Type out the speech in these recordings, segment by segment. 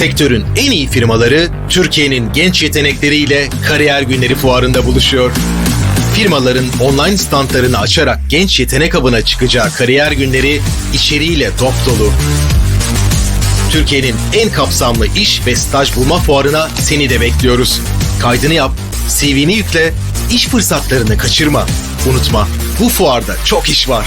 Sektörün en iyi firmaları Türkiye'nin genç yetenekleriyle Kariyer Günleri Fuarı'nda buluşuyor. Firmaların online standlarını açarak genç yetenek avına çıkacağı kariyer günleri içeriğiyle dop dolu. Türkiye'nin en kapsamlı iş ve staj bulma fuarına seni de bekliyoruz. Kaydını yap, CV'ni yükle, iş fırsatlarını kaçırma. Unutma, bu fuarda çok iş var.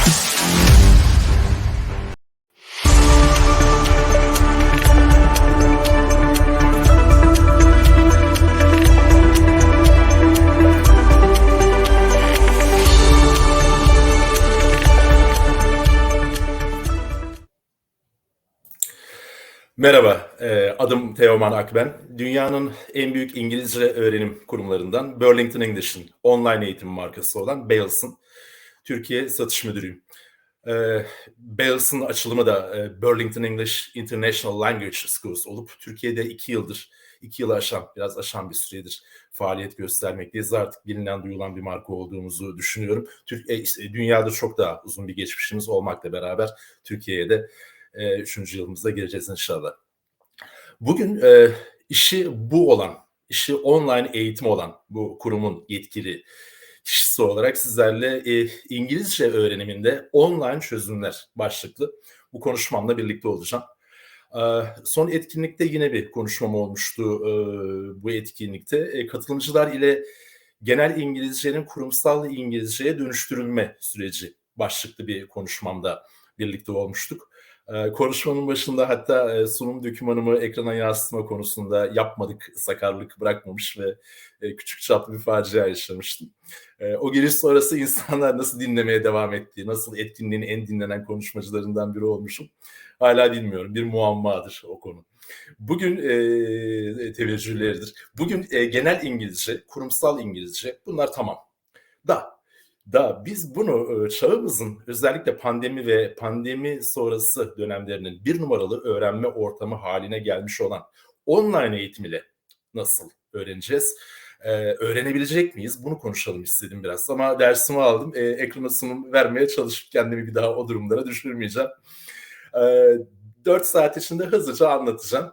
Merhaba, e, adım Teoman Akben. Dünyanın en büyük İngilizce öğrenim kurumlarından Burlington English'in online eğitim markası olan Bales'ın Türkiye satış müdürüyüm. E, Bales'ın açılımı da e, Burlington English International Language Schools olup Türkiye'de iki yıldır, iki yılı aşan, biraz aşan bir süredir faaliyet göstermekteyiz. Artık bilinen, duyulan bir marka olduğumuzu düşünüyorum. Türk, dünyada çok daha uzun bir geçmişimiz olmakla beraber Türkiye'ye de e, üçüncü yılımıza gireceğiz inşallah. Bugün e, işi bu olan, işi online eğitim olan bu kurumun yetkili kişisi olarak sizlerle e, İngilizce öğreniminde online çözümler başlıklı bu konuşmamla birlikte olacağım. E, son etkinlikte yine bir konuşmam olmuştu e, bu etkinlikte. E, katılımcılar ile genel İngilizcenin kurumsal İngilizceye dönüştürülme süreci başlıklı bir konuşmamda birlikte olmuştuk. Ee, konuşmanın başında hatta e, sunum dokümanımı ekrana yansıtma konusunda yapmadık, sakarlık bırakmamış ve e, küçük çaplı bir facia yaşamıştım. E, o giriş sonrası insanlar nasıl dinlemeye devam ettiği, nasıl etkinliğin en dinlenen konuşmacılarından biri olmuşum. Hala bilmiyorum, bir muammadır o konu. Bugün e, teveccühleridir. Bugün e, genel İngilizce, kurumsal İngilizce bunlar tamam. Da da biz bunu çağımızın özellikle pandemi ve pandemi sonrası dönemlerinin bir numaralı öğrenme ortamı haline gelmiş olan online eğitim ile nasıl öğreneceğiz? Ee, öğrenebilecek miyiz? Bunu konuşalım istedim biraz. Ama dersimi aldım. Ee, ekrana sunum vermeye çalışıp kendimi bir daha o durumlara düşürmeyeceğim. Ee, 4 saat içinde hızlıca anlatacağım.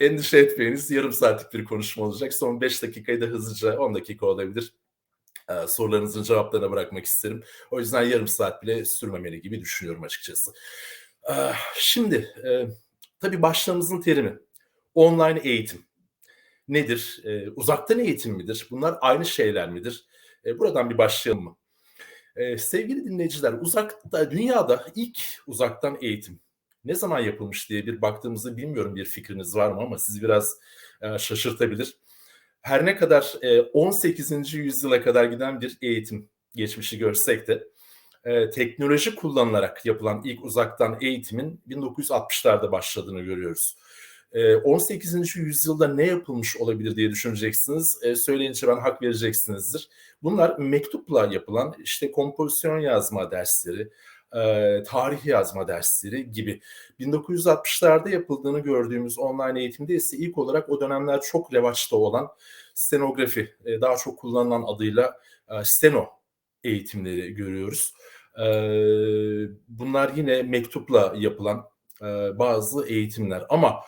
Endişe etmeyiniz. Yarım saatlik bir konuşma olacak. Son 5 dakikayı da hızlıca 10 dakika olabilir e, sorularınızın cevaplarına bırakmak isterim. O yüzden yarım saat bile sürmemeli gibi düşünüyorum açıkçası. E, şimdi e, tabii başlamızın terimi online eğitim nedir? Uzaktan eğitim midir? Bunlar aynı şeyler midir? Buradan bir başlayalım mı? Sevgili dinleyiciler, uzakta dünyada ilk uzaktan eğitim ne zaman yapılmış diye bir baktığımızda bilmiyorum bir fikriniz var mı ama sizi biraz şaşırtabilir her ne kadar 18. E, yüzyıla kadar giden bir eğitim geçmişi görsek de e, teknoloji kullanılarak yapılan ilk uzaktan eğitimin 1960'larda başladığını görüyoruz. 18. E, yüzyılda ne yapılmış olabilir diye düşüneceksiniz. Söyleyince ben hak vereceksinizdir. Bunlar mektupla yapılan işte kompozisyon yazma dersleri, e, tarih yazma dersleri gibi. 1960'larda yapıldığını gördüğümüz online eğitimde ise ilk olarak o dönemler çok revaçta olan stenografi, e, daha çok kullanılan adıyla e, steno eğitimleri görüyoruz. E, bunlar yine mektupla yapılan e, bazı eğitimler ama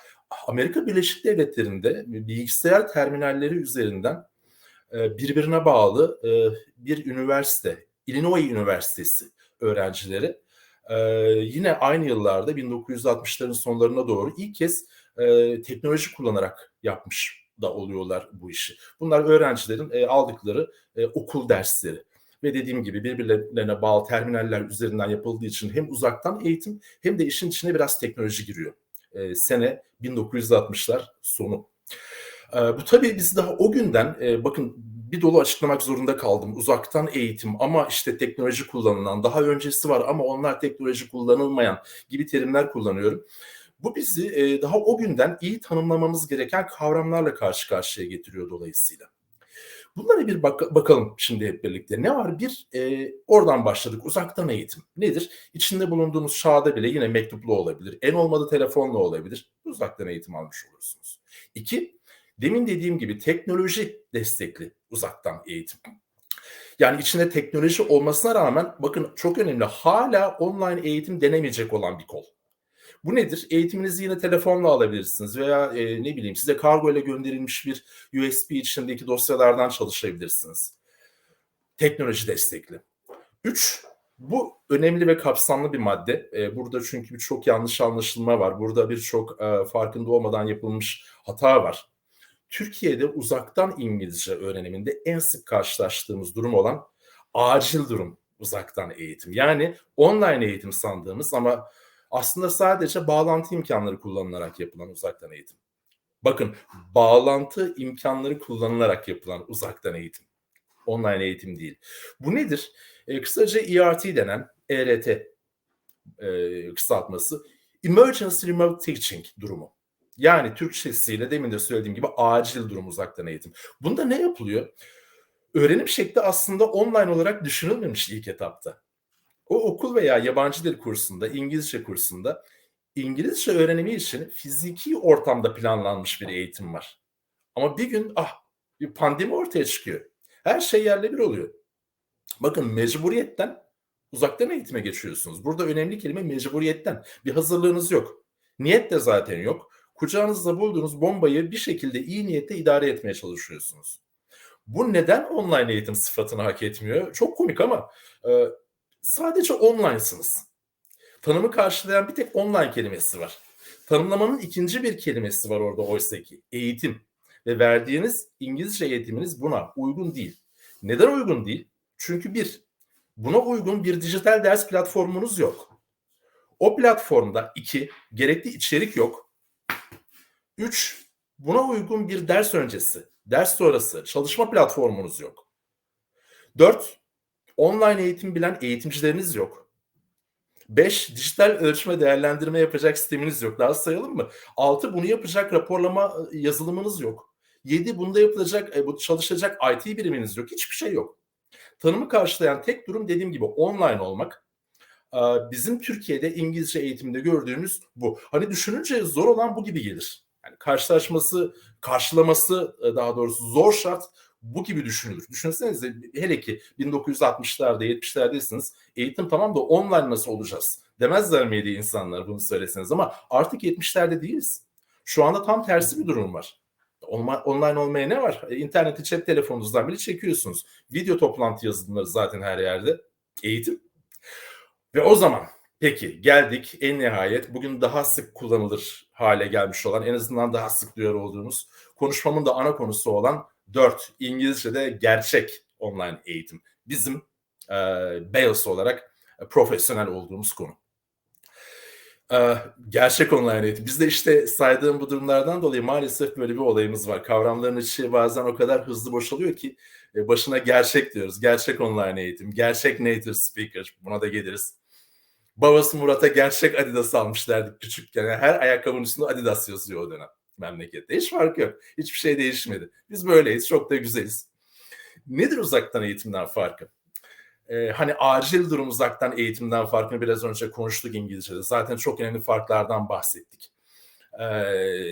Amerika Birleşik Devletleri'nde bilgisayar terminalleri üzerinden birbirine bağlı bir üniversite, Illinois Üniversitesi öğrencileri e, yine aynı yıllarda 1960'ların sonlarına doğru ilk kez e, teknoloji kullanarak yapmış da oluyorlar bu işi. Bunlar öğrencilerin e, aldıkları e, okul dersleri ve dediğim gibi birbirlerine bağlı terminaller üzerinden yapıldığı için hem uzaktan eğitim hem de işin içine biraz teknoloji giriyor. E, sene 1960'lar sonu. E, bu tabii biz daha o günden e, bakın bir dolu açıklamak zorunda kaldım. Uzaktan eğitim ama işte teknoloji kullanılan, daha öncesi var ama onlar teknoloji kullanılmayan gibi terimler kullanıyorum. Bu bizi e, daha o günden iyi tanımlamamız gereken kavramlarla karşı karşıya getiriyor dolayısıyla. Bunlara bir bak- bakalım şimdi hep birlikte. Ne var? Bir, e, oradan başladık. Uzaktan eğitim. Nedir? İçinde bulunduğunuz çağda bile yine mektuplu olabilir. En olmadı telefonla olabilir. Uzaktan eğitim almış olursunuz. İki, demin dediğim gibi teknoloji destekli uzaktan eğitim. Yani içinde teknoloji olmasına rağmen bakın çok önemli hala online eğitim denemeyecek olan bir kol. Bu nedir? Eğitiminizi yine telefonla alabilirsiniz veya e, ne bileyim size kargo ile gönderilmiş bir USB içindeki dosyalardan çalışabilirsiniz. Teknoloji destekli. Üç, bu önemli ve kapsamlı bir madde. E, burada çünkü birçok yanlış anlaşılma var. Burada birçok e, farkında olmadan yapılmış hata var. Türkiye'de uzaktan İngilizce öğreniminde en sık karşılaştığımız durum olan acil durum uzaktan eğitim. Yani online eğitim sandığımız ama aslında sadece bağlantı imkanları kullanılarak yapılan uzaktan eğitim. Bakın bağlantı imkanları kullanılarak yapılan uzaktan eğitim. Online eğitim değil. Bu nedir? E, kısaca ERT denen ERT e, kısaltması Emergency Remote Teaching durumu. Yani Türkçesiyle demin de söylediğim gibi acil durum uzaktan eğitim. Bunda ne yapılıyor? Öğrenim şekli aslında online olarak düşünülmemiş ilk etapta. O okul veya yabancı dil kursunda, İngilizce kursunda İngilizce öğrenimi için fiziki ortamda planlanmış bir eğitim var. Ama bir gün ah bir pandemi ortaya çıkıyor. Her şey yerle bir oluyor. Bakın mecburiyetten uzaktan eğitime geçiyorsunuz. Burada önemli kelime mecburiyetten. Bir hazırlığınız yok. Niyet de zaten yok. Kucağınızda bulduğunuz bombayı bir şekilde iyi niyetle idare etmeye çalışıyorsunuz. Bu neden online eğitim sıfatını hak etmiyor? Çok komik ama e, sadece online'sınız. Tanımı karşılayan bir tek online kelimesi var. Tanımlamanın ikinci bir kelimesi var orada oysa ki eğitim. Ve verdiğiniz İngilizce eğitiminiz buna uygun değil. Neden uygun değil? Çünkü bir, buna uygun bir dijital ders platformunuz yok. O platformda iki, gerekli içerik yok. Üç, buna uygun bir ders öncesi, ders sonrası çalışma platformunuz yok. Dört, online eğitim bilen eğitimcileriniz yok. 5. Dijital ölçme değerlendirme yapacak sisteminiz yok. Daha sayalım mı? 6. Bunu yapacak raporlama yazılımınız yok. 7. Bunda yapılacak, bu çalışacak IT biriminiz yok. Hiçbir şey yok. Tanımı karşılayan tek durum dediğim gibi online olmak. Bizim Türkiye'de İngilizce eğitimde gördüğümüz bu. Hani düşününce zor olan bu gibi gelir. Karşılaşması, karşılaması daha doğrusu zor şart bu gibi düşünülür. Düşünsenize hele ki 1960'larda 70'lerdesiniz eğitim tamam da online nasıl olacağız demezler miydi insanlar bunu söyleseniz ama artık 70'lerde değiliz. Şu anda tam tersi bir durum var. Online olmaya ne var? E, interneti cep telefonunuzdan bile çekiyorsunuz. Video toplantı yazılımları zaten her yerde. Eğitim. Ve o zaman peki geldik en nihayet bugün daha sık kullanılır hale gelmiş olan en azından daha sık duyar olduğumuz konuşmamın da ana konusu olan 4. İngilizce'de gerçek online eğitim. Bizim e, Bales olarak e, profesyonel olduğumuz konu. E, gerçek online eğitim. Bizde işte saydığım bu durumlardan dolayı maalesef böyle bir olayımız var. Kavramların içi bazen o kadar hızlı boşalıyor ki e, başına gerçek diyoruz. Gerçek online eğitim, gerçek native speaker. Buna da geliriz. Babası Murat'a gerçek Adidas almışlardı küçükken. Yani her ayakkabının üstünde Adidas yazıyor o dönem memlekette. Hiç fark yok. Hiçbir şey değişmedi. Biz böyleyiz. Çok da güzeliz. Nedir uzaktan eğitimden farkı? Ee, hani acil durum uzaktan eğitimden farkını biraz önce konuştuk İngilizce'de. Zaten çok önemli farklardan bahsettik. Ee,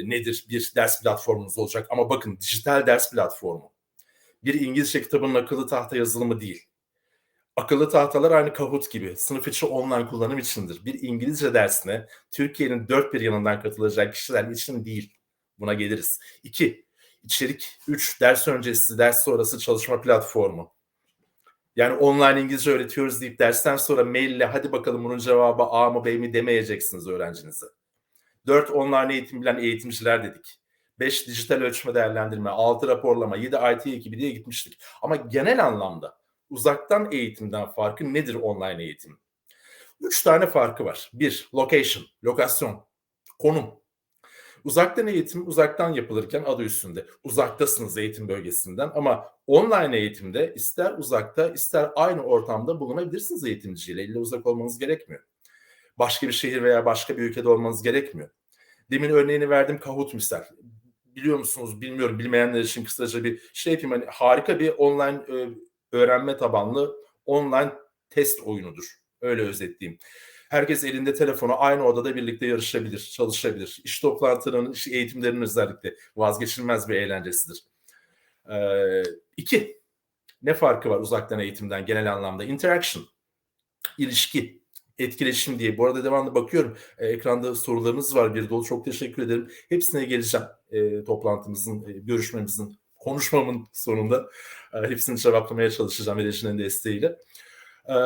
nedir? Bir ders platformunuz olacak ama bakın dijital ders platformu. Bir İngilizce kitabının akıllı tahta yazılımı değil. Akıllı tahtalar aynı Kahoot gibi sınıf içi online kullanım içindir. Bir İngilizce dersine Türkiye'nin dört bir yanından katılacak kişiler için değil. Buna geliriz. İki, içerik. Üç, ders öncesi, ders sonrası çalışma platformu. Yani online İngilizce öğretiyoruz deyip dersten sonra maille hadi bakalım bunun cevabı A mı B mi demeyeceksiniz öğrencinize. Dört, online eğitim bilen eğitimciler dedik. Beş, dijital ölçme değerlendirme. Altı, raporlama. Yedi, IT ekibi diye gitmiştik. Ama genel anlamda uzaktan eğitimden farkı nedir online eğitim? Üç tane farkı var. Bir, location, lokasyon, konum. Uzaktan eğitim uzaktan yapılırken adı üstünde. Uzaktasınız eğitim bölgesinden ama online eğitimde ister uzakta ister aynı ortamda bulunabilirsiniz eğitimciyle. İlle uzak olmanız gerekmiyor. Başka bir şehir veya başka bir ülkede olmanız gerekmiyor. Demin örneğini verdim Kahoot misal. Biliyor musunuz bilmiyorum bilmeyenler için kısaca bir şey yapayım. Hani harika bir online öğrenme tabanlı online test oyunudur. Öyle özetleyeyim. Herkes elinde telefonu aynı odada birlikte yarışabilir, çalışabilir. İş toplantılarının, iş eğitimlerinin özellikle vazgeçilmez bir eğlencesidir. Ee, iki, ne farkı var uzaktan eğitimden genel anlamda? Interaction, ilişki, etkileşim diye. Bu arada devamlı bakıyorum. E, ekranda sorularınız var bir dolu. Çok teşekkür ederim. Hepsine geleceğim. E, toplantımızın, e, görüşmemizin, konuşmamın sonunda. E, hepsini cevaplamaya çalışacağım Erejin'in desteğiyle. E,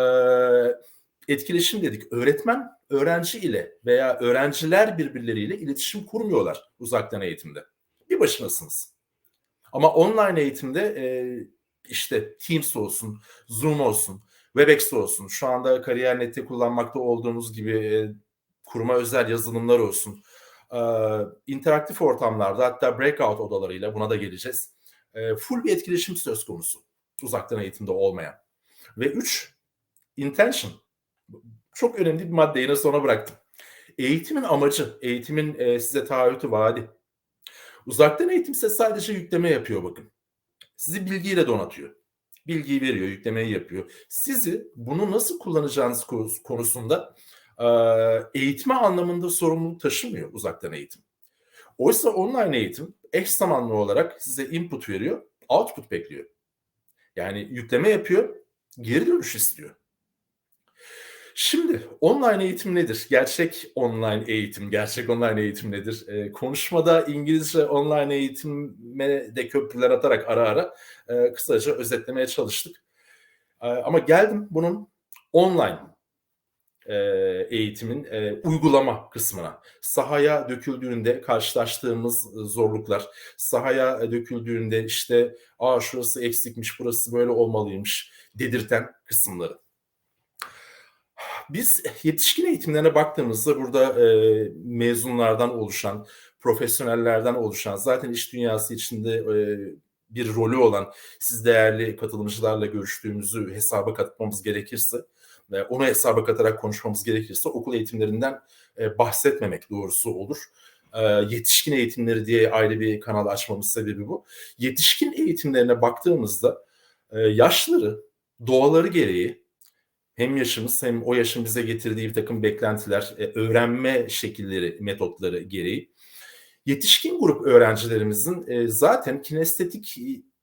etkileşim dedik. Öğretmen öğrenci ile veya öğrenciler birbirleriyle iletişim kurmuyorlar uzaktan eğitimde. Bir başınasınız. Ama online eğitimde e, işte Teams olsun, Zoom olsun, Webex olsun, şu anda Kariyer.net'te kullanmakta olduğumuz gibi e, kuruma özel yazılımlar olsun, e, interaktif ortamlarda hatta breakout odalarıyla buna da geleceğiz. E, full bir etkileşim söz konusu uzaktan eğitimde olmayan. Ve üç, intention. Çok önemli bir madde yine sona bıraktım. Eğitimin amacı, eğitimin e, size taahhütü vaadi. Uzaktan eğitimse sadece yükleme yapıyor bakın. Sizi bilgiyle donatıyor. Bilgiyi veriyor, yüklemeyi yapıyor. Sizi bunu nasıl kullanacağınız konusunda eğitme anlamında sorumluluk taşımıyor uzaktan eğitim. Oysa online eğitim eş zamanlı olarak size input veriyor, output bekliyor. Yani yükleme yapıyor, geri dönüş istiyor. Şimdi online eğitim nedir? Gerçek online eğitim, gerçek online eğitim nedir? E, konuşmada İngilizce online eğitime de köprüler atarak ara ara e, kısaca özetlemeye çalıştık. E, ama geldim bunun online e, eğitimin e, uygulama kısmına. Sahaya döküldüğünde karşılaştığımız zorluklar, sahaya döküldüğünde işte aa şurası eksikmiş, burası böyle olmalıymış dedirten kısımları. Biz yetişkin eğitimlerine baktığımızda burada e, mezunlardan oluşan, profesyonellerden oluşan, zaten iş dünyası içinde e, bir rolü olan siz değerli katılımcılarla görüştüğümüzü hesaba katmamız gerekirse, e, onu hesaba katarak konuşmamız gerekirse okul eğitimlerinden e, bahsetmemek doğrusu olur. E, yetişkin eğitimleri diye ayrı bir kanal açmamız sebebi bu. Yetişkin eğitimlerine baktığımızda e, yaşları, doğaları gereği hem yaşımız hem o yaşın bize getirdiği bir takım beklentiler, e, öğrenme şekilleri, metotları gereği yetişkin grup öğrencilerimizin e, zaten kinestetik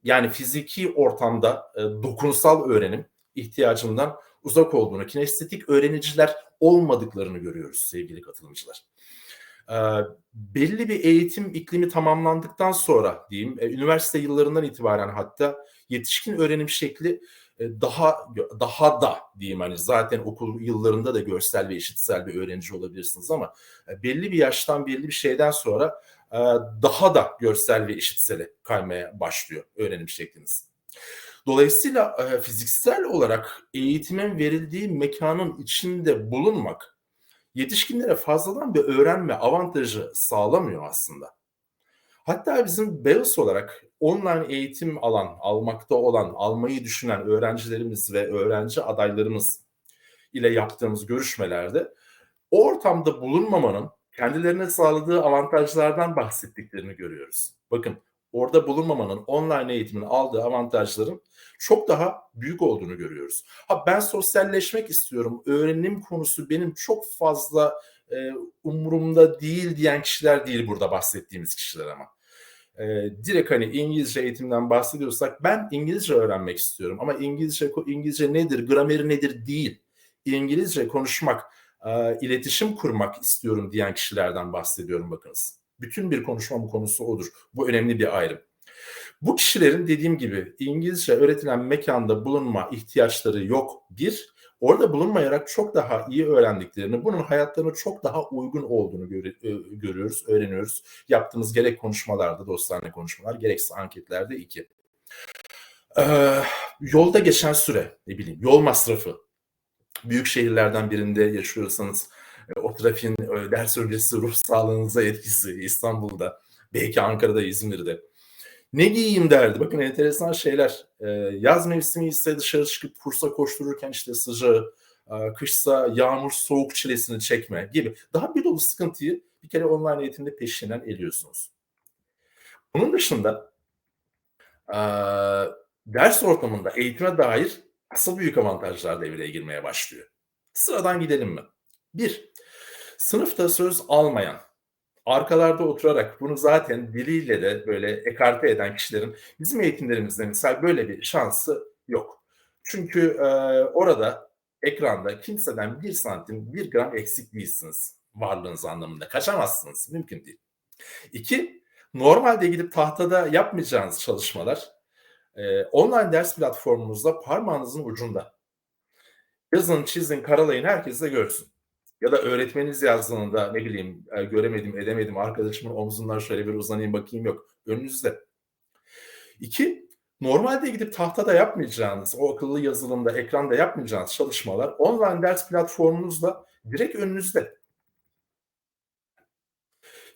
yani fiziki ortamda e, dokunsal öğrenim ihtiyacından uzak olduğunu, kinestetik öğreniciler olmadıklarını görüyoruz sevgili katılımcılar. belli bir eğitim iklimi tamamlandıktan sonra diyeyim, üniversite yıllarından itibaren hatta yetişkin öğrenim şekli e, daha daha da diyeyim hani zaten okul yıllarında da görsel ve eşitsel bir öğrenci olabilirsiniz ama e, belli bir yaştan belli bir şeyden sonra e, daha da görsel ve eşitsele kaymaya başlıyor öğrenim şekliniz. Dolayısıyla fiziksel olarak eğitimin verildiği mekanın içinde bulunmak yetişkinlere fazladan bir öğrenme avantajı sağlamıyor aslında. Hatta bizim BEOS olarak online eğitim alan, almakta olan, almayı düşünen öğrencilerimiz ve öğrenci adaylarımız ile yaptığımız görüşmelerde ortamda bulunmamanın kendilerine sağladığı avantajlardan bahsettiklerini görüyoruz. Bakın orada bulunmamanın online eğitimin aldığı avantajların çok daha büyük olduğunu görüyoruz. Ha ben sosyalleşmek istiyorum. Öğrenim konusu benim çok fazla e, umurumda değil diyen kişiler değil burada bahsettiğimiz kişiler ama e, direkt hani İngilizce eğitimden bahsediyorsak ben İngilizce öğrenmek istiyorum ama İngilizce İngilizce nedir, grameri nedir değil. İngilizce konuşmak, e, iletişim kurmak istiyorum diyen kişilerden bahsediyorum bakınız. Bütün bir konuşma bu konusu odur. Bu önemli bir ayrım. Bu kişilerin dediğim gibi İngilizce öğretilen mekanda bulunma ihtiyaçları yok. Bir, orada bulunmayarak çok daha iyi öğrendiklerini, bunun hayatlarına çok daha uygun olduğunu e, görüyoruz, öğreniyoruz. Yaptığımız gerek konuşmalarda, dostlarla konuşmalar, gerekse anketlerde iki. Ee, yolda geçen süre, ne bileyim, yol masrafı. Büyük şehirlerden birinde yaşıyorsanız o trafiğin e, ders öncesi ruh sağlığınıza etkisi İstanbul'da, belki Ankara'da, İzmir'de ne giyeyim derdi. Bakın enteresan şeyler. Ee, yaz mevsimi ise dışarı çıkıp kursa koştururken işte sıcağı, e, kışsa yağmur soğuk çilesini çekme gibi. Daha bir dolu sıkıntıyı bir kere online eğitimde peşinden eliyorsunuz. Bunun dışında e, ders ortamında eğitime dair asıl büyük avantajlar devreye girmeye başlıyor. Sıradan gidelim mi? Bir, sınıfta söz almayan, arkalarda oturarak bunu zaten diliyle de böyle ekarte eden kişilerin bizim eğitimlerimizde misal böyle bir şansı yok. Çünkü e, orada ekranda kimseden bir santim, bir gram eksik değilsiniz varlığınız anlamında. Kaçamazsınız. Mümkün değil. İki, normalde gidip tahtada yapmayacağınız çalışmalar e, online ders platformunuzda parmağınızın ucunda. Yazın, çizin, karalayın, herkes de görsün. Ya da öğretmeniniz yazdığında ne bileyim e, göremedim, edemedim, arkadaşımın omzundan şöyle bir uzanayım bakayım yok. Önünüzde. İki, normalde gidip tahtada yapmayacağınız, o akıllı yazılımda, ekranda yapmayacağınız çalışmalar online ders platformunuzda direkt önünüzde.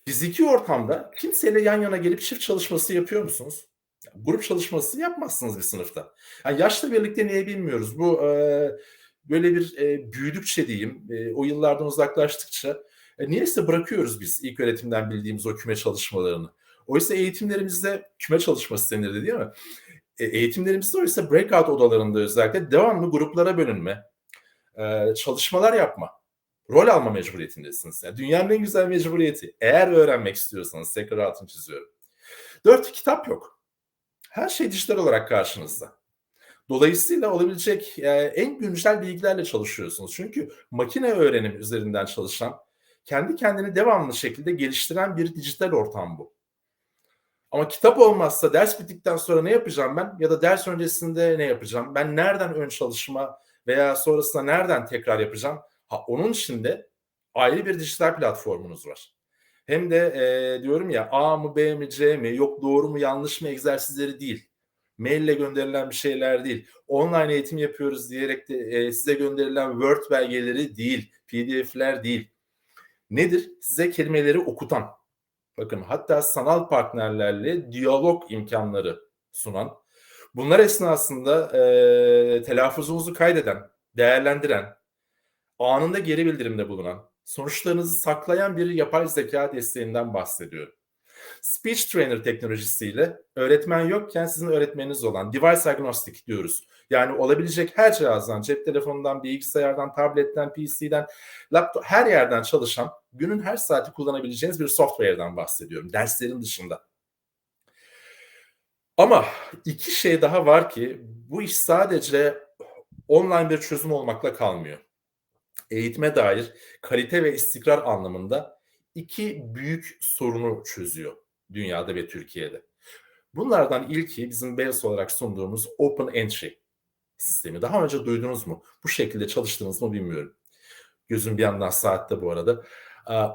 Fiziki ortamda kimseyle yan yana gelip çift çalışması yapıyor musunuz? Grup çalışması yapmazsınız bir sınıfta. Yani yaşla birlikte niye bilmiyoruz. Bu e, böyle bir e, büyüdükçe diyeyim, e, o yıllardan uzaklaştıkça e, niyeyse bırakıyoruz biz ilk öğretimden bildiğimiz o küme çalışmalarını. Oysa eğitimlerimizde küme çalışması denirdi değil mi? E, eğitimlerimizde oysa breakout odalarında özellikle devamlı gruplara bölünme, e, çalışmalar yapma, rol alma mecburiyetindesiniz. Yani dünyanın en güzel mecburiyeti. Eğer öğrenmek istiyorsanız tekrar altını çiziyorum. Dört, kitap yok. Her şey dijital olarak karşınızda. Dolayısıyla olabilecek e, en güncel bilgilerle çalışıyorsunuz. Çünkü makine öğrenim üzerinden çalışan, kendi kendini devamlı şekilde geliştiren bir dijital ortam bu. Ama kitap olmazsa ders bittikten sonra ne yapacağım ben? Ya da ders öncesinde ne yapacağım? Ben nereden ön çalışma veya sonrasında nereden tekrar yapacağım? Ha, onun için de ayrı bir dijital platformunuz var. Hem de e, diyorum ya A mı B mi C mi yok doğru mu yanlış mı egzersizleri değil. Maille gönderilen bir şeyler değil. Online eğitim yapıyoruz diyerek de e, size gönderilen Word belgeleri değil. PDF'ler değil. Nedir? Size kelimeleri okutan. Bakın hatta sanal partnerlerle diyalog imkanları sunan. Bunlar esnasında e, telaffuzunuzu kaydeden, değerlendiren, anında geri bildirimde bulunan, sonuçlarınızı saklayan bir yapay zeka desteğinden bahsediyorum. Speech Trainer teknolojisiyle öğretmen yokken sizin öğretmeniniz olan device agnostic diyoruz. Yani olabilecek her cihazdan, cep telefonundan, bilgisayardan, tabletten, PC'den, laptop her yerden çalışan, günün her saati kullanabileceğiniz bir software'dan bahsediyorum derslerin dışında. Ama iki şey daha var ki bu iş sadece online bir çözüm olmakla kalmıyor. Eğitime dair kalite ve istikrar anlamında iki büyük sorunu çözüyor dünyada ve Türkiye'de. Bunlardan ilki bizim BES olarak sunduğumuz Open Entry sistemi. Daha önce duydunuz mu? Bu şekilde çalıştınız mı bilmiyorum. Gözüm bir yandan saatte bu arada.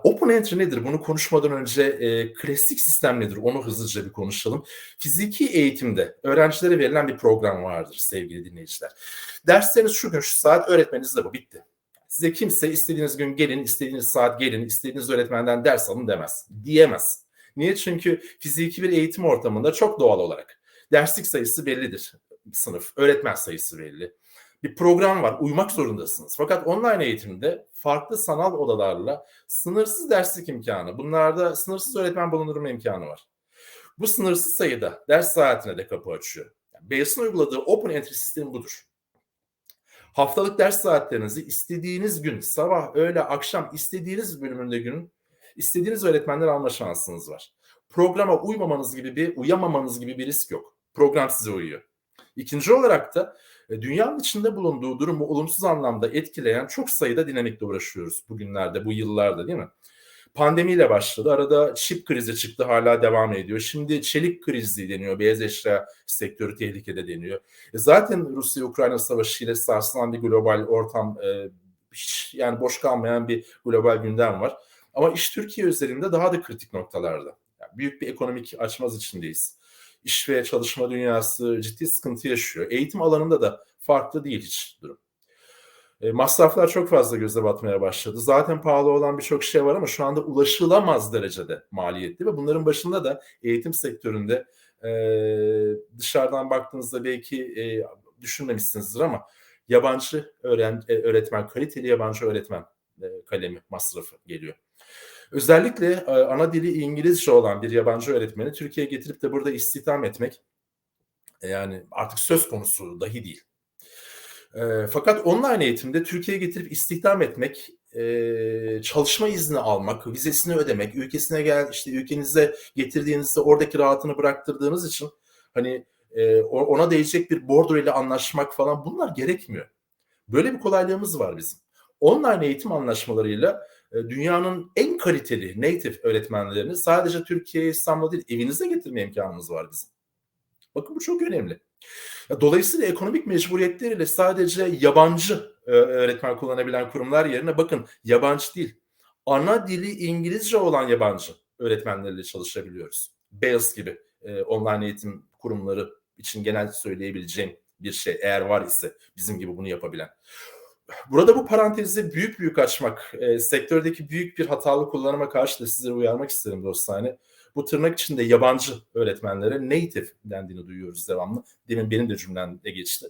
Open Entry nedir? Bunu konuşmadan önce e, klasik sistem nedir? Onu hızlıca bir konuşalım. Fiziki eğitimde öğrencilere verilen bir program vardır sevgili dinleyiciler. Dersleriniz şu gün şu saat öğretmeniniz de bu bitti. Size kimse istediğiniz gün gelin, istediğiniz saat gelin, istediğiniz öğretmenden ders alın demez. Diyemez. Niye? Çünkü fiziki bir eğitim ortamında çok doğal olarak derslik sayısı bellidir. Sınıf, öğretmen sayısı belli. Bir program var, uymak zorundasınız. Fakat online eğitimde farklı sanal odalarla sınırsız derslik imkanı, bunlarda sınırsız öğretmen bulundurma imkanı var. Bu sınırsız sayıda ders saatine de kapı açıyor. Bayes'in uyguladığı Open Entry sistemi budur. Haftalık ders saatlerinizi istediğiniz gün, sabah, öğle, akşam istediğiniz bölümünde günün istediğiniz öğretmenler alma şansınız var. Programa uymamanız gibi bir, uyamamanız gibi bir risk yok. Program size uyuyor. İkinci olarak da e, dünyanın içinde bulunduğu durumu olumsuz anlamda etkileyen çok sayıda dinamikle uğraşıyoruz bugünlerde, bu yıllarda değil mi? Pandemiyle başladı. Arada çip krizi çıktı hala devam ediyor. Şimdi çelik krizi deniyor. Beyaz eşya sektörü tehlikede deniyor. E zaten Rusya-Ukrayna savaşı ile sarsılan bir global ortam e, hiç yani boş kalmayan bir global gündem var. Ama iş Türkiye üzerinde daha da kritik noktalarda. Yani büyük bir ekonomik açmaz içindeyiz. İş ve çalışma dünyası ciddi sıkıntı yaşıyor. Eğitim alanında da farklı değil hiç durum. E, masraflar çok fazla göze batmaya başladı. Zaten pahalı olan birçok şey var ama şu anda ulaşılamaz derecede maliyetli ve bunların başında da eğitim sektöründe e, dışarıdan baktığınızda belki e, düşünmemişsinizdir ama yabancı öğren, e, öğretmen, kaliteli yabancı öğretmen e, kalemi masrafı geliyor. Özellikle e, ana dili İngilizce olan bir yabancı öğretmeni Türkiye'ye getirip de burada istihdam etmek e, yani artık söz konusu dahi değil. E, fakat online eğitimde Türkiye'ye getirip istihdam etmek, çalışma izni almak, vizesini ödemek, ülkesine gel işte ülkenize getirdiğinizde oradaki rahatını bıraktırdığınız için hani ona değecek bir bordro ile anlaşmak falan bunlar gerekmiyor. Böyle bir kolaylığımız var bizim. Online eğitim anlaşmalarıyla dünyanın en kaliteli native öğretmenlerini sadece Türkiye, İstanbul'da değil evinize getirme imkanımız var bizim. Bakın bu çok önemli. Dolayısıyla ekonomik mecburiyetleriyle sadece yabancı e, öğretmen kullanabilen kurumlar yerine bakın yabancı değil, ana dili İngilizce olan yabancı öğretmenlerle çalışabiliyoruz. BELS gibi e, online eğitim kurumları için genel söyleyebileceğim bir şey eğer var ise bizim gibi bunu yapabilen. Burada bu parantezi büyük büyük açmak, e, sektördeki büyük bir hatalı kullanıma karşı da sizleri uyarmak isterim dostane. Bu tırnak içinde yabancı öğretmenlere native dendiğini duyuyoruz devamlı. Demin benim de cümlemde geçti.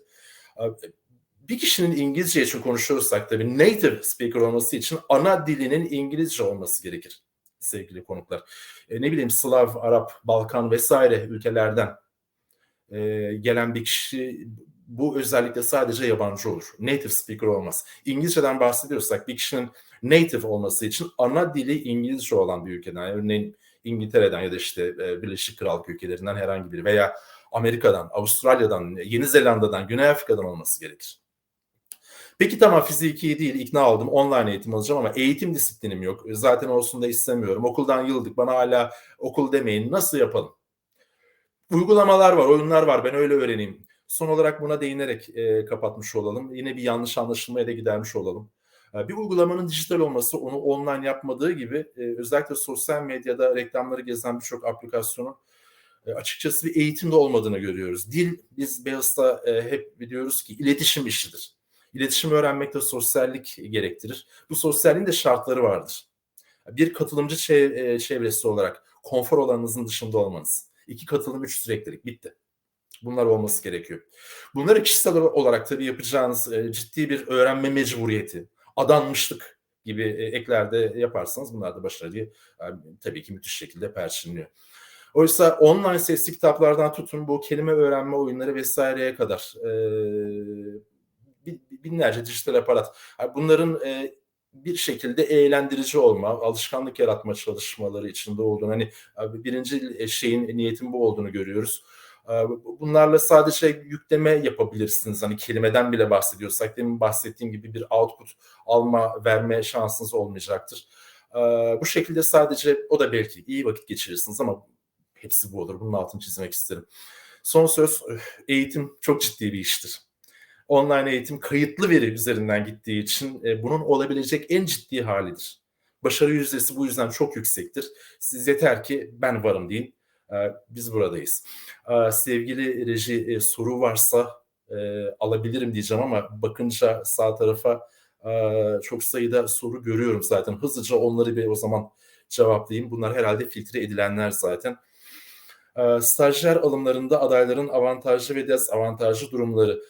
Bir kişinin İngilizce için konuşuyorsak tabii native speaker olması için ana dilinin İngilizce olması gerekir sevgili konuklar. E, ne bileyim Slav, Arap, Balkan vesaire ülkelerden e, gelen bir kişi bu özellikle sadece yabancı olur. Native speaker olmaz. İngilizceden bahsediyorsak bir kişinin native olması için ana dili İngilizce olan bir ülkeden, örneğin İngiltere'den ya da işte e, Birleşik Krallık ülkelerinden herhangi biri veya Amerika'dan, Avustralya'dan, Yeni Zelanda'dan, Güney Afrika'dan olması gerekir. Peki tamam fiziki değil ikna oldum online eğitim alacağım ama eğitim disiplinim yok. Zaten olsun da istemiyorum. Okuldan yıldık bana hala okul demeyin. Nasıl yapalım? Uygulamalar var, oyunlar var. Ben öyle öğreneyim. Son olarak buna değinerek e, kapatmış olalım. Yine bir yanlış anlaşılmaya da gidermiş olalım. E, bir uygulamanın dijital olması onu online yapmadığı gibi e, özellikle sosyal medyada reklamları gezen birçok aplikasyonun e, açıkçası bir eğitimde olmadığını görüyoruz. Dil biz Beyaz'da e, hep biliyoruz ki iletişim işidir. İletişim öğrenmek de sosyallik gerektirir. Bu sosyalliğin de şartları vardır. Bir katılımcı çevresi olarak konfor alanınızın dışında olmanız. İki katılım, üç süreklilik. Bitti. Bunlar olması gerekiyor. Bunları kişisel olarak tabii yapacağınız e, ciddi bir öğrenme mecburiyeti, adanmışlık gibi e, eklerde yaparsanız bunlar da başarıyı tabii ki müthiş şekilde perçinliyor. Oysa online sesli kitaplardan tutun bu kelime öğrenme oyunları vesaireye kadar e, binlerce dijital aparat. Bunların e, bir şekilde eğlendirici olma, alışkanlık yaratma çalışmaları içinde olduğunu, hani birinci şeyin niyetin bu olduğunu görüyoruz. Bunlarla sadece yükleme yapabilirsiniz. Hani kelimeden bile bahsediyorsak demin bahsettiğim gibi bir output alma, verme şansınız olmayacaktır. Bu şekilde sadece o da belki iyi vakit geçirirsiniz ama hepsi bu olur. Bunun altını çizmek isterim. Son söz eğitim çok ciddi bir iştir online eğitim kayıtlı veri üzerinden gittiği için e, bunun olabilecek en ciddi halidir. Başarı yüzdesi bu yüzden çok yüksektir. Siz yeter ki ben varım deyin. E, biz buradayız. E, sevgili reji e, soru varsa e, alabilirim diyeceğim ama bakınca sağ tarafa e, çok sayıda soru görüyorum zaten. Hızlıca onları bir o zaman cevaplayayım. Bunlar herhalde filtre edilenler zaten. E, stajyer alımlarında adayların avantajlı ve dezavantajlı durumları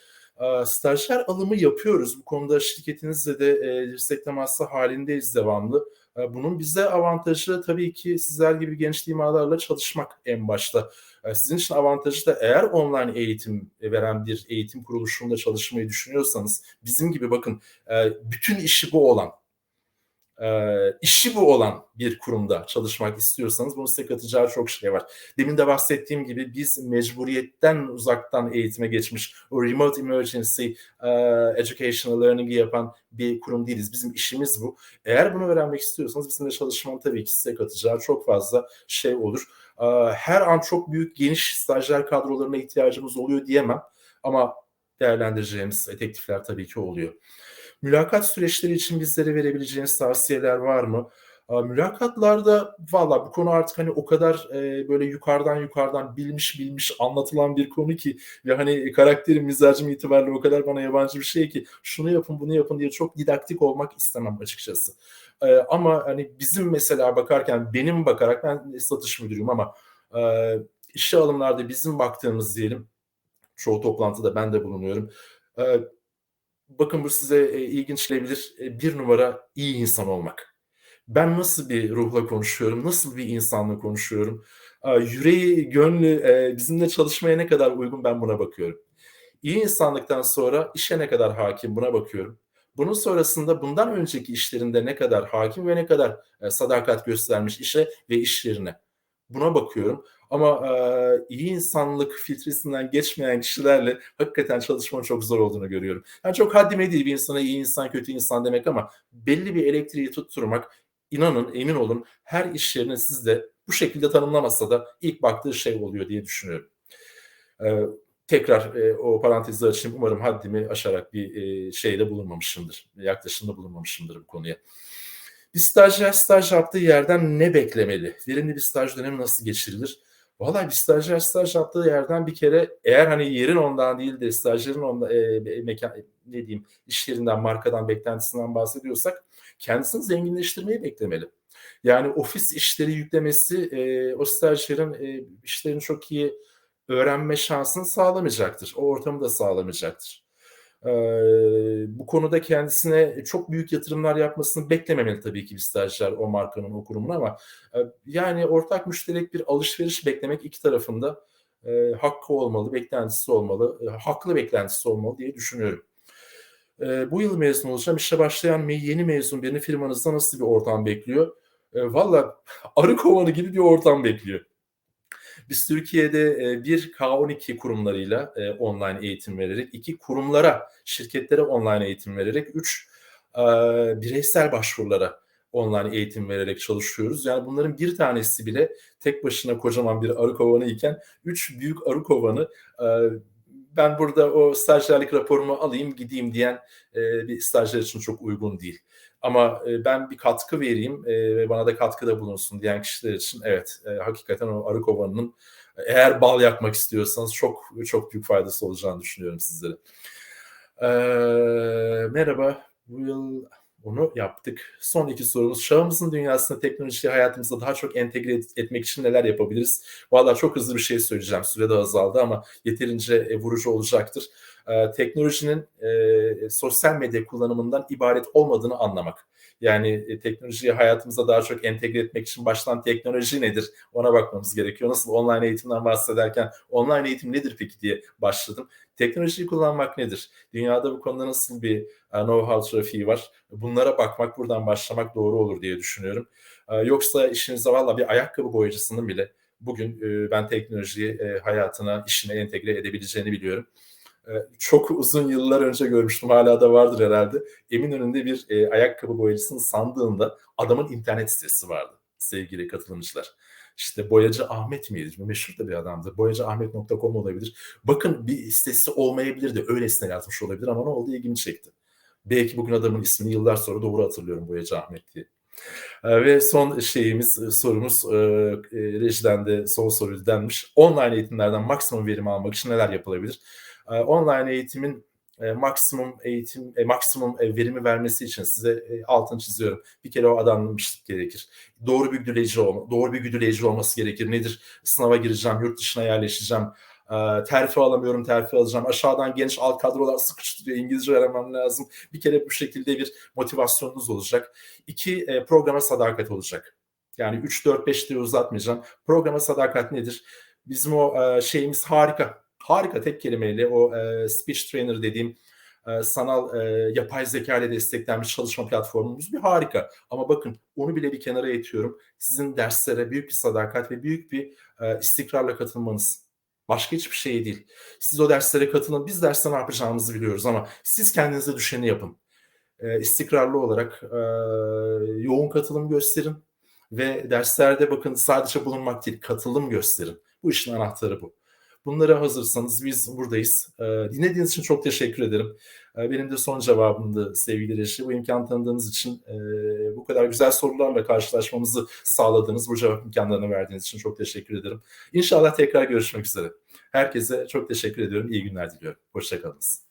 stajyer alımı yapıyoruz. Bu konuda şirketinizle de dirsek teması halindeyiz devamlı. Bunun bize avantajı tabii ki sizler gibi genç limalarla çalışmak en başta. Sizin için avantajı da eğer online eğitim veren bir eğitim kuruluşunda çalışmayı düşünüyorsanız bizim gibi bakın bütün işi bu olan e, işi bu olan bir kurumda çalışmak istiyorsanız bunun size katacağı çok şey var. Demin de bahsettiğim gibi biz mecburiyetten uzaktan eğitime geçmiş o remote emergency uh, educational learning'i yapan bir kurum değiliz. Bizim işimiz bu. Eğer bunu öğrenmek istiyorsanız bizimle çalışmanın tabii ki size katacağı çok fazla şey olur. Uh, her an çok büyük geniş stajyer kadrolarına ihtiyacımız oluyor diyemem ama değerlendireceğimiz teklifler tabii ki oluyor. Mülakat süreçleri için bizlere verebileceğiniz tavsiyeler var mı? Mülakatlarda valla bu konu artık hani o kadar e, böyle yukarıdan yukarıdan bilmiş bilmiş anlatılan bir konu ki ve hani karakterim mizacım itibariyle o kadar bana yabancı bir şey ki şunu yapın bunu yapın diye çok didaktik olmak istemem açıkçası. E, ama hani bizim mesela bakarken benim bakarak ben satış müdürüyüm ama e, işe alımlarda bizim baktığımız diyelim çoğu toplantıda ben de bulunuyorum. E, bakın bu size e, ilginç gelebilir. E, bir numara iyi insan olmak. Ben nasıl bir ruhla konuşuyorum, nasıl bir insanla konuşuyorum, e, yüreği, gönlü e, bizimle çalışmaya ne kadar uygun ben buna bakıyorum. İyi insanlıktan sonra işe ne kadar hakim buna bakıyorum. Bunun sonrasında bundan önceki işlerinde ne kadar hakim ve ne kadar e, sadakat göstermiş işe ve işlerine. Buna bakıyorum. Ama e, iyi insanlık filtresinden geçmeyen kişilerle hakikaten çalışmanın çok zor olduğunu görüyorum. Yani çok haddime değil bir insana iyi insan, kötü insan demek ama belli bir elektriği tutturmak inanın, emin olun her iş yerine sizde bu şekilde tanımlamasa da ilk baktığı şey oluyor diye düşünüyorum. Ee, tekrar e, o parantezi açayım. Umarım haddimi aşarak bir e, şeyde bulunmamışımdır. Yaklaşımda bulunmamışımdır bu konuya. Bir stajyer staj yaptığı yerden ne beklemeli? Verimli bir staj dönemi nasıl geçirilir? Vallahi bir stajyer staj yaptığı yerden bir kere eğer hani yerin ondan değil de stajyerin ondan, e, mekan, ne diyeyim iş yerinden markadan beklentisinden bahsediyorsak kendisini zenginleştirmeyi beklemeli. Yani ofis işleri yüklemesi e, o stajyerin e, işlerini çok iyi öğrenme şansını sağlamayacaktır. O ortamı da sağlamayacaktır. Ee, bu konuda kendisine çok büyük yatırımlar yapmasını beklememeli tabii ki bir stajyer o markanın o kurumun ama e, yani ortak müşterek bir alışveriş beklemek iki tarafında e, hakkı olmalı, beklentisi olmalı, e, haklı beklentisi olmalı diye düşünüyorum. E, bu yıl mezun olacağım. İşe başlayan yeni mezun birini firmanızda nasıl bir ortam bekliyor? E, Valla arı kovanı gibi bir ortam bekliyor. Biz Türkiye'de bir K12 kurumlarıyla online eğitim vererek, iki kurumlara, şirketlere online eğitim vererek, üç bireysel başvurulara online eğitim vererek çalışıyoruz. Yani bunların bir tanesi bile tek başına kocaman bir arı kovanı iken üç büyük arı kovanı ben burada o stajyerlik raporumu alayım gideyim diyen bir stajyer için çok uygun değil. Ama e, ben bir katkı vereyim e, ve bana da katkıda bulunsun diyen kişiler için evet e, hakikaten o arı kovanının eğer bal yakmak istiyorsanız çok çok büyük faydası olacağını düşünüyorum sizlere. Ee, merhaba, yıl onu yaptık. Son iki sorumuz. Çağımızın dünyasında teknolojiyi hayatımızda daha çok entegre etmek için neler yapabiliriz? Valla çok hızlı bir şey söyleyeceğim. Süre de azaldı ama yeterince vurucu olacaktır. Ee, teknolojinin e, sosyal medya kullanımından ibaret olmadığını anlamak. Yani e, teknolojiyi hayatımıza daha çok entegre etmek için baştan teknoloji nedir ona bakmamız gerekiyor. Nasıl online eğitimden bahsederken online eğitim nedir peki diye başladım. Teknolojiyi kullanmak nedir? Dünyada bu konuda nasıl bir e, know-how trafiği var? Bunlara bakmak, buradan başlamak doğru olur diye düşünüyorum. E, yoksa işinize valla bir ayakkabı boyacısının bile bugün ben teknolojiyi hayatına, işine entegre edebileceğini biliyorum. Ee, çok uzun yıllar önce görmüştüm hala da vardır herhalde. Eminönü'nde bir e, ayakkabı boyacısının sandığında adamın internet sitesi vardı sevgili katılımcılar. İşte Boyacı Ahmet miydi? Meşhur da bir adamdı. Boyacıahmet.com olabilir. Bakın bir sitesi olmayabilir de öylesine yazmış olabilir ama ne oldu ilgimi çekti. Belki bugün adamın ismini yıllar sonra doğru hatırlıyorum Boyacı Ahmet diye. Ee, ve son şeyimiz, e, sorumuz e, rejiden de son soru denmiş. Online eğitimlerden maksimum verim almak için neler yapılabilir? Ee, online eğitimin e, maksimum eğitim, e, maksimum e, verimi vermesi için size e, altını çiziyorum. Bir kere o adanmışlık gerekir. Doğru bir güdüleyici olma, doğru bir güdüleyici olması gerekir. Nedir? Sınava gireceğim, yurt dışına yerleşeceğim. E, terfi alamıyorum, terfi alacağım. Aşağıdan geniş alt kadrolar sıkıştırıyor. İngilizce öğrenmem lazım. Bir kere bu şekilde bir motivasyonunuz olacak. İki, programa sadakat olacak. Yani 3, 4, 5 diye uzatmayacağım. Programa sadakat nedir? Bizim o e, şeyimiz harika harika tek kelimeyle o e, speech trainer dediğim e, sanal e, yapay zeka ile desteklenmiş çalışma platformumuz bir harika. Ama bakın onu bile bir kenara itiyorum. Sizin derslere büyük bir sadakat ve büyük bir e, istikrarla katılmanız. Başka hiçbir şey değil. Siz o derslere katılın. Biz derste ne yapacağımızı biliyoruz ama siz kendinize düşeni yapın. E, istikrarlı olarak e, yoğun katılım gösterin ve derslerde bakın sadece bulunmak değil katılım gösterin. Bu işin anahtarı bu. Bunlara hazırsanız biz buradayız. Ee, dinlediğiniz için çok teşekkür ederim. Ee, benim de son cevabımdı sevgili Reşi. Bu imkan tanıdığınız için e, bu kadar güzel sorularla karşılaşmamızı sağladığınız, bu cevap imkanlarını verdiğiniz için çok teşekkür ederim. İnşallah tekrar görüşmek üzere. Herkese çok teşekkür ediyorum. İyi günler diliyorum. Hoşçakalınız.